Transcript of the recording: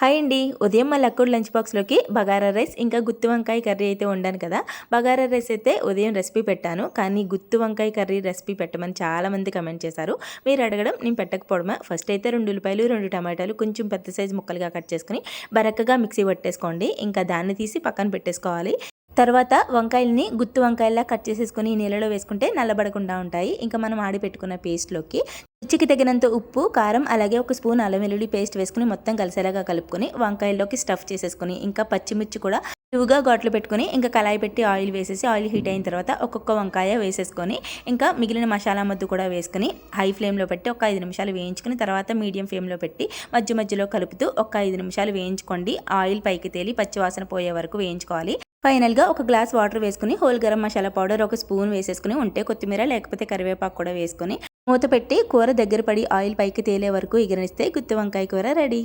Hi అండి. ఉదయం మా లక్కుడు లంచ్ బాక్స్లోకి బగారా రైస్ ఇంకా గుత్తి వంకాయ కర్రీ అయితే వండాను కదా. బగారా రైస్ అయితే ఉదయం రెసిపీ పెట్టాను. కానీ గుత్తి వంకాయ కర్రీ రెసిపీ పెట్టమని చాలామంది కమెంట్ చేశారు. మీరు అడగడం నేను పెట్టకపోవడమా. ఫస్ట్ అయితే రెండు ఉల్లిపాయలు రెండు టమాటాలు కొంచెం పెద్ద సైజు ముక్కలుగా కట్ చేసుకుని బరక్కగా మిక్సీ పట్టేసుకోండి. ఇంకా దాన్ని తీసి పక్కన పెట్టేసుకోవాలి. తర్వాత వంకాయల్ని గుత్తి వంకాయల్లా కట్ చేసేసుకొని నీళ్ళలో వేసుకుంటే నల్లబడకుండా ఉంటాయి. ఇంకా మనం ఆడి పెట్టుకున్న పేస్ట్లోకి రుచికి తగినంత ఉప్పు కారం అలాగే ఒక స్పూన్ అల్లం వెల్లుల్లి పేస్ట్ వేసుకుని మొత్తం కలిసేలాగా కలుపుకొని వంకాయల్లోకి స్టఫ్ చేసేసుకొని ఇంకా పచ్చిమిర్చి కూడా ఇవిగా గోట్లు పెట్టుకుని ఇంకా కళాయి పెట్టి ఆయిల్ వేసేసి ఆయిల్ హీట్ అయిన తర్వాత ఒక్కొక్క వంకాయ వేసేసుకొని ఇంకా మిగిలిన మసాలా మద్దు కూడా వేసుకుని హై ఫ్లేమ్లో పెట్టి ఒక ఐదు నిమిషాలు వేయించుకుని తర్వాత మీడియం ఫ్లేమ్లో పెట్టి మధ్య మధ్యలో కలుపుతూ ఒక ఐదు నిమిషాలు వేయించుకోండి. ఆయిల్ పైకి తేలి పచ్చివాసన పోయే వరకు వేయించుకోవాలి. ఫైనల్గా ఒక గ్లాస్ వాటర్ వేసుకుని హోల్ గరం మసాలా పౌడర్ ఒక స్పూన్ వేసేసుకుని ఉంటే కొత్తిమీర లేకపోతే కరివేపాకు కూడా వేసుకుని మూత పెట్టి కూర దగ్గర పడి ఆయిల్ పైకి తేలే వరకు ఎగరనిస్తే గుత్తి వంకాయ కూర రెడీ.